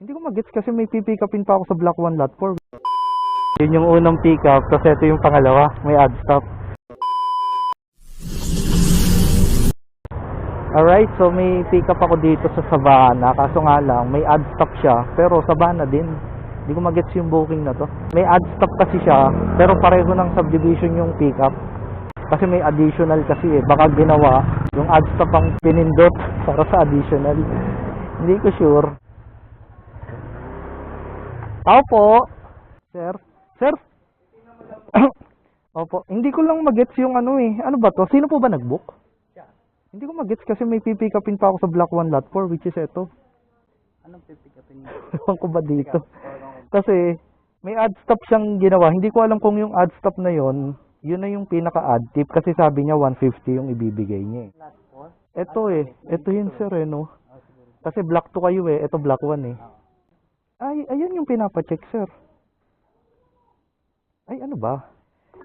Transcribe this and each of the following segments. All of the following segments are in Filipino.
Hindi ko magets kasi may pipick upin pa ako sa Block 1 Lot 4. Yun yung unang pick up, tapos ito yung pangalawa, may add stop. Alright, so may pick up ako dito sa Savannah, kaso nga lang, may add stop siya, pero Savannah din. Hindi ko magets yung booking na to. May add stop kasi siya, pero pareho ng subdivision yung pick up. Kasi may additional kasi eh. Baka ginawa, yung add stop ang pinindot para sa additional. Hindi ko sure. Tao po. Sir. Sir. Opo. Hindi ko lang magets yung ano eh. Ano ba to? Sino po ba nag-book? Hindi ko magets kasi may pipick upin pa ako sa Block 1 Lot 4 which is ito. Anong pipick upin? Ewan ko ba dito? Kasi may add stop siyang ginawa. Hindi ko alam kung yung add stop na yon yun na yung pinaka-add tip kasi sabi niya 150 yung ibibigay niya eh. Lot 4? Ito eh. Ito yun sir eh no. Kasi block 2 kayo eh. Ito block 1 eh. Ay, ayan yung pinapacheck sir. Ay, ano ba?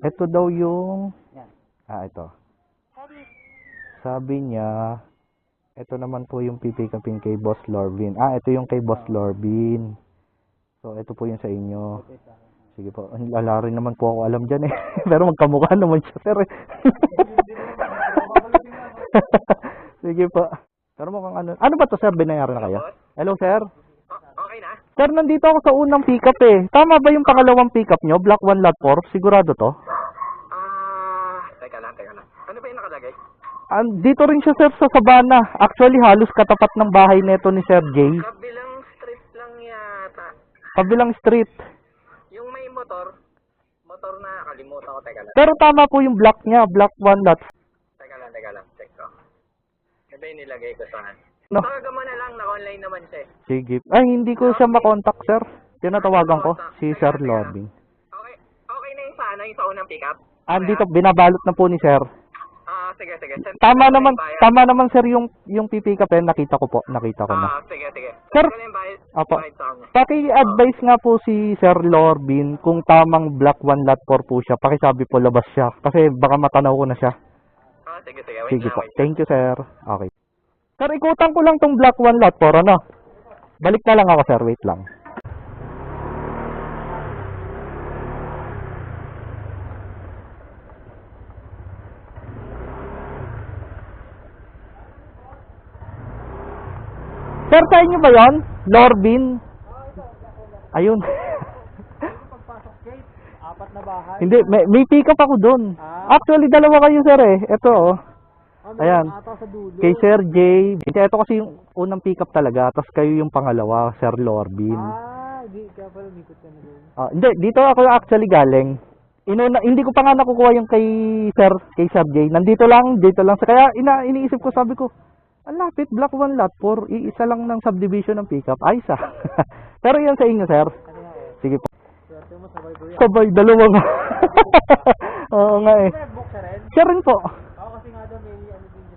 Ito daw yung... Yan. Ah, ito. Sabi niya, ito naman po yung pipick upin kay Boss Lorvin. Ah, ito yung kay Boss Lorvin. So, ito po yung sa inyo. Sige po. Rin naman po ako alam dyan eh. Pero magkamukha naman siya, sir. eh. Sige po. Pero mukhang ano. Ano ba to, sir? Binayaran na kayo? Hello, sir. Sir, nandito ako sa unang pickup eh. Tama ba yung pangalawang pickup nyo? Block 1, lot 4? Sigurado to? Ah, teka lang, teka lang. Ano ba yung nakalagay? And dito rin siya, sir, sa Sabana. Actually, halos katapat ng bahay neto ni Sir Jay. Kabilang street lang yata. Kabilang street. Yung may motor, motor na kalimutan ko, teka lang. Pero tama po yung block niya, block 1, lot. Teka lang, teka lang, check ko. Ano ba yung nilagay ko saan? No. Tawagan mo na lang, naka-online naman siya eh. Sige. Ay, hindi ko siya makontak, sir. Tinatawagan ko si Sir Lobing. Okay, okay na yung sa ano, yung sa unang pick-up? Ah, dito, binabalot na po ni Sir. Ah, sige, sige. Send Tama ko na naman, yung tama naman sir yung yung pipick up eh, nakita ko po, nakita ko na. Ah, sige, sige. Sir? Send ko na yung bayad, Apo. sa kanya. Paki-advise nga po si Sir Lorbin kung tamang block 1 lot 4 po siya. Pakisabi po labas siya kasi baka matanaw ko na siya. Ah, sige, sige. Wait Sige lang, po. wait lang. Thank you sir. Okay. Sir, ikutan ko lang tong block 1 lot 4 ano. Balik na lang ako sir, wait lang. Sir, sa inyo ba yon? Lorbin? Ayun. Apat na bahay. Hindi, may, may pick up ako doon. Ah. Actually, dalawa kayo sir eh. Ito oh. Ano, Ayan. Kay Sir J. Hindi, ito kasi yung unang pick up talaga. Tapos kayo yung pangalawa, Sir Lorbin. Ah, di, kaya pala umikot ka na doon. Ah, hindi, dito ako actually galing. Inuna, hindi ko pa nga nakukuha yung kay Sir, kay Sir J. Nandito lang, dito lang. Kaya ina, iniisip ko, sabi ko, ang lapit, block 1, lot 4. Iisa lang ng subdivision ng pickup. Ayos ah. Pero yan sa inyo, sir. Ano. Sige po. Sabay dalawa nga. Oo nga eh. Siya rin po. Ako kasi nga daw may ano din siya.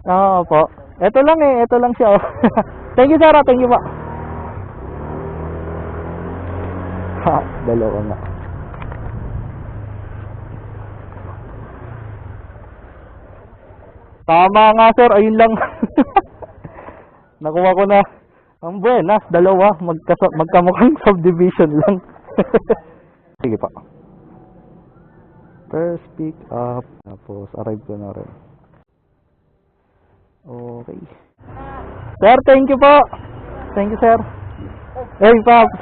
Oo po. Ito lang eh, ito lang siya. oh. thank you, sir. ah. Thank you po. Ha, dalawa nga. Tama nga, sir. Ayun lang. Nakuha ko na. Ang buenas, dalawa. Magkasa magkamukhang subdivision lang. Sige pa. First pick up. Tapos, arrive ko na rin. Okay. Sir, thank you po. Thank you, sir. Hey, Pops.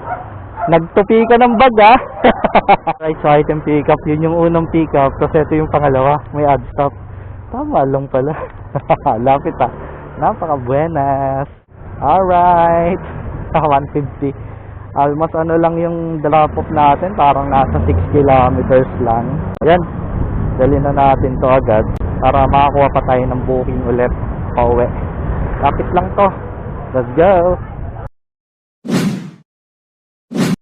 Nagtupi ka ng bag, ah. right, so item pick up. Yun yung unang pick up. Tapos ito yung pangalawa. May add stop. Tama lang pala. Lapit, ah. Napaka-buenas. Alright. 150. Almost ano lang yung drop off natin. Parang nasa 6 kilometers lang. Ayan. Dali na natin to agad para makakuha pa tayo ng booking ulit pauwi. Lapit lang to. Let's go!